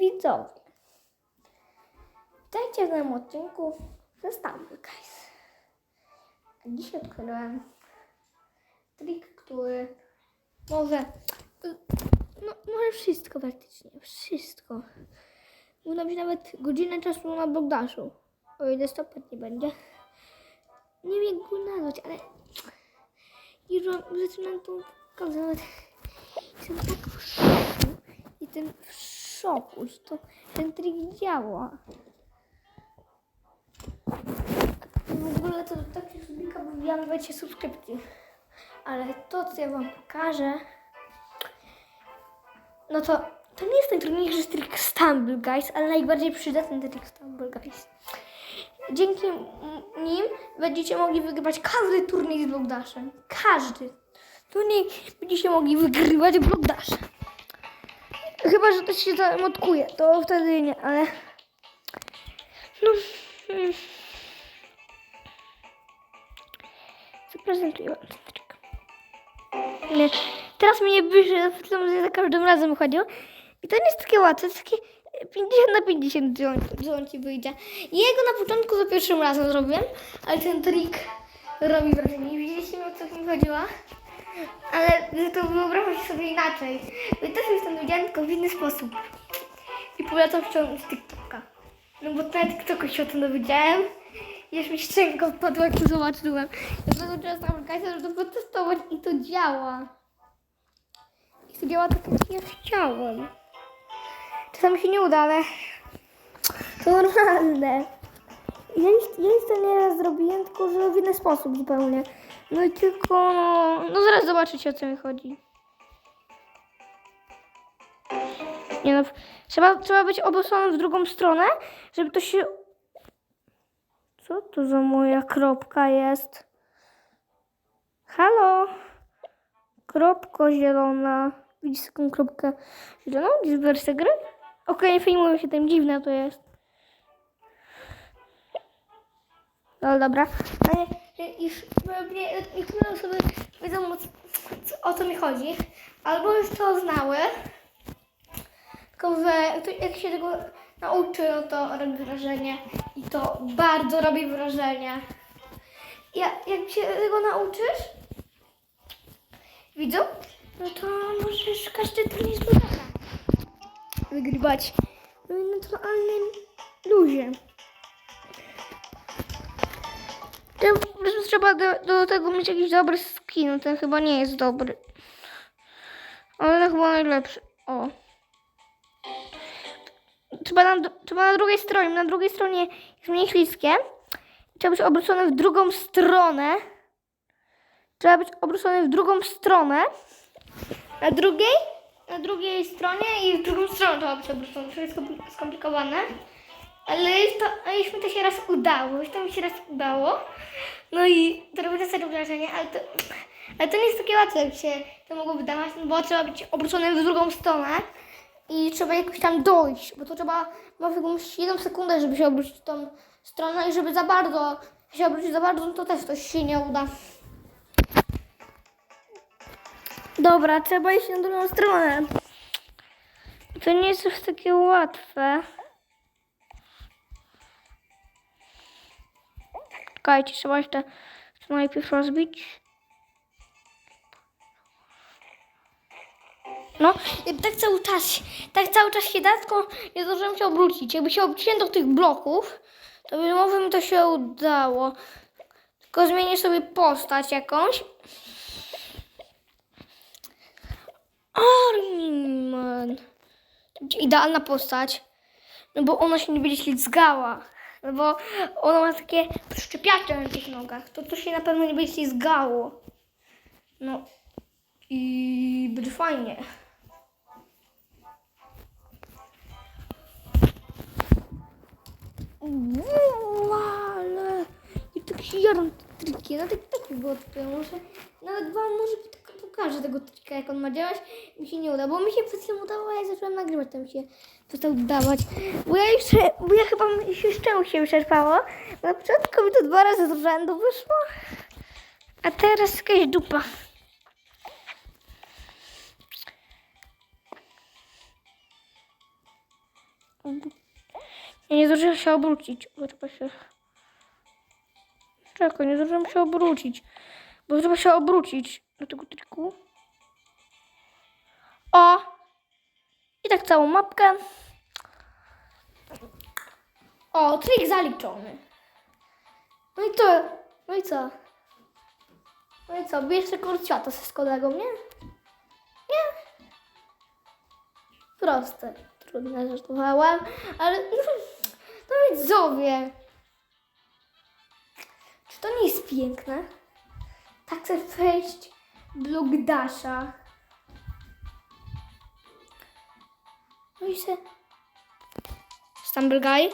widzowie. Witajcie w nowym odcinku ze Stumble Guys. Dzisiaj odkryłem trik, który może, no, może wszystko praktycznie, wszystko. Uda mi się nawet godzinę czasu na Bogdaszu, o ile stopać nie będzie. Nie wiem jak go nazwać, ale już zaczynam to pokazywać. Jestem tak w szoku. Jestem w szoku, to, ten trik działa. W ogóle to tak się subika, wbijam 20 subskrypcji. Ale to, co ja wam pokażę, no to to nie jest najtrudniejszy trik Stumble Guys, ale najbardziej przydatny trik Stumble Guys. Dzięki nim będziecie mogli wygrywać każdy turniej z Blockdashem. Każdy. Turniej będziecie mogli wygrywać Blockdash. Chyba, że to się zamotkuje, to wtedy nie, ale... No... mm. Zaprezentuję wam ten trik. Nie. Teraz mi nie wyszedł, to będzie za każdym razem chodził. I to nie jest takie łatwe, takie 50 na 50 gdzie on ci wyjdzie. Jego na początku za pierwszym razem zrobiłem, ale ten trik robi wrażenie. Widzieliście o co mi chodziło? Ale to wyobrażam sobie inaczej. Ja też jestem widziałem tylko w inny sposób. I polecam ściągnąć TikToka. No bo na TikToku się o tym dowiedziałem. Już mi szczęka wpadła, jak to zobaczyłem. Dlatego teraz tam Kajsa, żeby to potestować i to działa. I to działa tak, jak ja chciałem. Czasami się nie uda, ale to normalne. Ja już, ja już to nieraz zrobiłem, tylko że w inny sposób zupełnie. No i tylko, no, no zaraz zobaczycie o co mi chodzi. Nie no, trzeba, trzeba być obróconym w drugą stronę, żeby to się... Co to za moja kropka jest? Halo? Kropko zielona. Widzisz taką kropkę zieloną? Gdzieś w wersji gry? Okej, nie filmuję się tym, dziwne to jest. No dobra, ale już niektóre osoby wiedzą o, co- mi chodzi, albo już to znały, tylko że jak się tego nauczy, no to robi wrażenie i to bardzo robi wrażenie. Ja, jak się tego nauczysz, widzą, no to możesz każdy turniej z wygrywać w naturalnym luzie. Trzeba- Trzeba do, do tego mieć jakiś dobry skin. Ten chyba nie jest dobry. Ale chyba najlepszy. O. Trzeba na, trzeba na drugiej stronie. Na drugiej stronie jest mniej śliskie. Trzeba być obrócony w drugą stronę. Trzeba być obrócony w drugą stronę. Na drugiej? Na drugiej stronie i w drugą stronę trzeba być obrócony. To jest kompli- skomplikowane. Ale już, to, już mi to się raz udało. Już to mi się raz udało. No i to robi serio wrażenie, ale to, ale to nie jest takie łatwe, jak się to mogło wydawać, no bo trzeba być obróconym w drugą stronę i trzeba jakoś tam dojść, bo to trzeba ma jakąś jedną sekundę, żeby się obrócić w tą stronę i żeby za bardzo się obrócić za bardzo, no to też to się nie uda. Dobra, trzeba iść na drugą stronę. To nie jest już takie łatwe. Czekajcie, trzeba jeszcze to najpierw rozbić. No, tak cały czas, tak cały czas się da, tylko nie zdążyłem się obrócić. Jakby się obróciłem do tych bloków, to by mi to się udało. Tylko zmienię sobie postać jakąś. Armin. Idealna postać. No bo ona się nie będzie ślizgała. Bo ona ma takie przyczepiacze na tych nogach. To to się na pewno nie będzie ślizgało. No i będzie fajnie. Ale i tak się jaram te triki. Na TikToku go odkryłem. Może nawet wam może tak pokażę tego trika, jak on ma działać. Mi się nie uda, bo mi się przed chwilą udało, jak zacząłem nagrywać, to mi się przestał udawać. Bo ja jeszcze, bo ja chyba mi się szczęło się wyczerpało. Na początku mi to dwa razy z rzędu wyszło. A teraz jakaś dupa. Nie zdążyłem się obrócić. Trzeba się... Czekaj, nie zdążyłem się obrócić. Bo trzeba się obrócić do tego triku. O! I tak całą mapkę. O, trik zaliczony. No i to, no i co? No i co, bierz rekord świata z kolegą, nie? Nie. Proste. Trudne, żartowałem, ale no widzowie. Czy to nie jest piękne? Tak chcę przejść blok Dasha. No i se... Stumble Guy?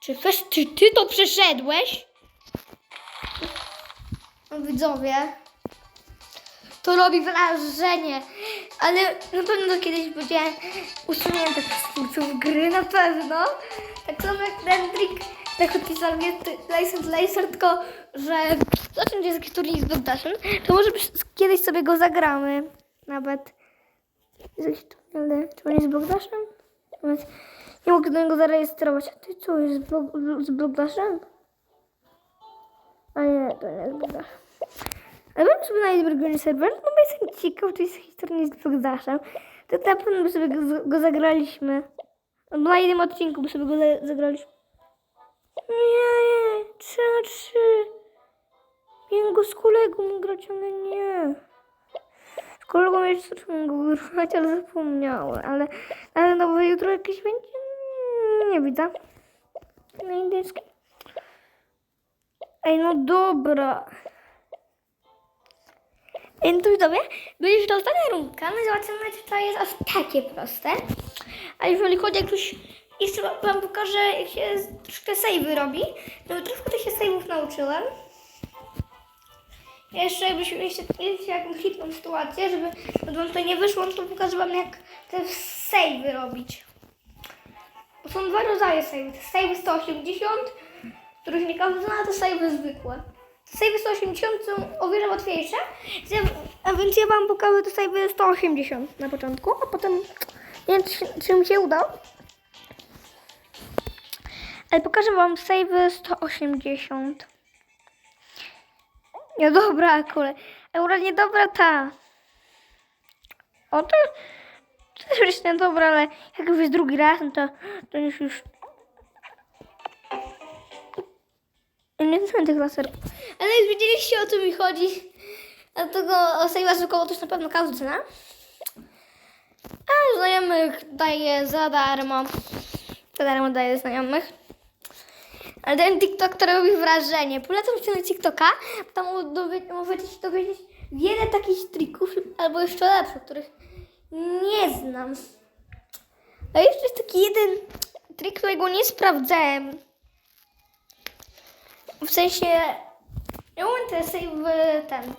Czy, weź, czy ty to przeszedłeś? No widzowie. To robi wrażenie. Ale na pewno kiedyś będzie usunięte przez twórców gry, na pewno. Tak samo jak ten trik, tak odpisał mnie License Laser, tylko że o czym jest jakiś turniej z Blockdashem, to może kiedyś sobie go zagramy. Nawet. Jest jakiś turniej, czy on jest z? Nawet Nie mogę niego zarejestrować. A ty co, jest z, Blockdashem? A nie, to nie jest Blockdash. Ale bym sobie na Izbergonie serwer, no bo jestem ciekaw, czy jest historia z Blockdashem. To na pewno sobie go, go zagraliśmy. No na jednym odcinku by sobie go za- zagraliśmy. Nie, trzy na trzy. Miałem go z kolegą grać, ale nie. Z kolegą jeszcze zacząłem go grać, ale zapomniałem. Ale, ale no bo jutro jakieś będzie? Nie widzę. Na indyjski. Ej, no dobra. No to widzowie, byli już to ostatnia rundka. I zobaczymy, czy to jest aż takie proste. A jeżeli chodzi jak już... Jeszcze wam pokażę, jak się troszkę save'y robi. No troszkę tych się save'ów nauczyłem. Jeszcze jakbyśmy jeszcze jakąś hitną sytuację, żeby żeby wam to nie wyszło, no to pokażę wam jak te save'y robić. Bo są dwa rodzaje save'y. Te save'y 180, których nie każdy zna, a te save'y zwykłe. Te save'y 180 są o wiele łatwiejsze, więc ja- wam pokażę te save'y 180 na początku, a potem wiem, czy, czy mi się uda. Ale pokażę wam save'y 180. Nie dobra akurat. Eura nie dobra ta. O to, to jest niedobra, ale jak już jest drugi raz, no to, to już już... Nie znam tych laserów. Ale już wiedzieliście o co mi chodzi. Dlatego o save'a zwykłego to już na pewno każdy zna. Znajomych daje za darmo. Za darmo daje znajomych. Ale ten TikTok to robi wrażenie. Polecam się na TikToka, tam możecie się dowiedzieć wiele takich trików, albo jeszcze lepszych, których nie znam. A jeszcze jest taki jeden trik, którego nie sprawdzałem. W sensie, ja mam te save ten.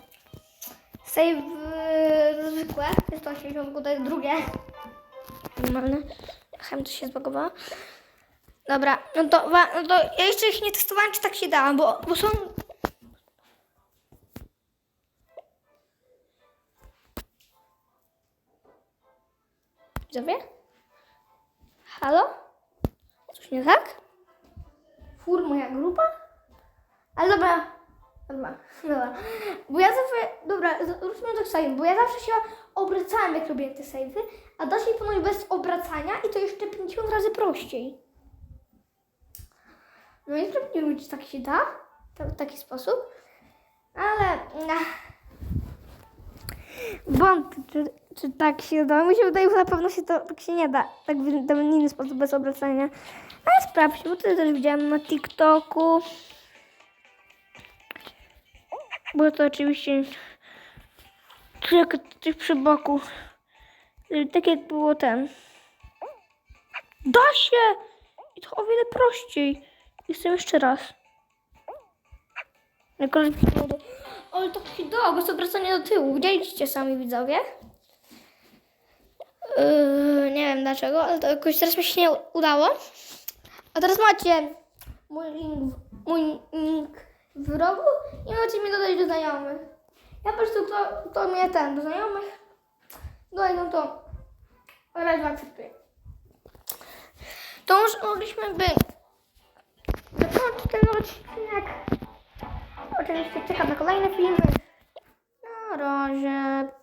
Save zwykłe, jest to 80, to jest drugie. Normalne. Chem to się zbagowało. Dobra, no to, no to ja jeszcze ich nie testowałem, czy tak się da, bo, bo są... Widzowie? Halo? Coś nie tak? Fur, moja grupa? Ale dobra, dobra, dobra. Bo ja zawsze, dobra, róbmy tak save, bo ja zawsze się obracałem, jak robię te save'y, a da się ponoć bez obracania i to jeszcze 50 razy prościej. No i sprawdzimy, czy tak się da, w taki sposób, ale wątpię, czy, czy tak się da. Mi się wydaje, że na pewno się to tak się nie da, tak w inny sposób, bez obracania. Ale sprawdźmy, bo to też widziałam na TikToku. Bo to oczywiście tylko coś przy boku. Żeby Tak jak było ten. Da się! I to o wiele prościej. Jestem jeszcze raz. Jak Ale to da, bez obracania do tyłu. Widzieliście sami widzowie? Yy, nie wiem dlaczego, ale to jakoś teraz mi się nie udało. A teraz macie mój link, mój link w rogu i możecie mnie dodać do znajomych. Ja po prostu kto, kto mnie ten do znajomych dodaj, no to raz akceptuję. to już mogliśmy by zakończyć ten odcinek. Oczywiście czekam na kolejne filmy. Na razie.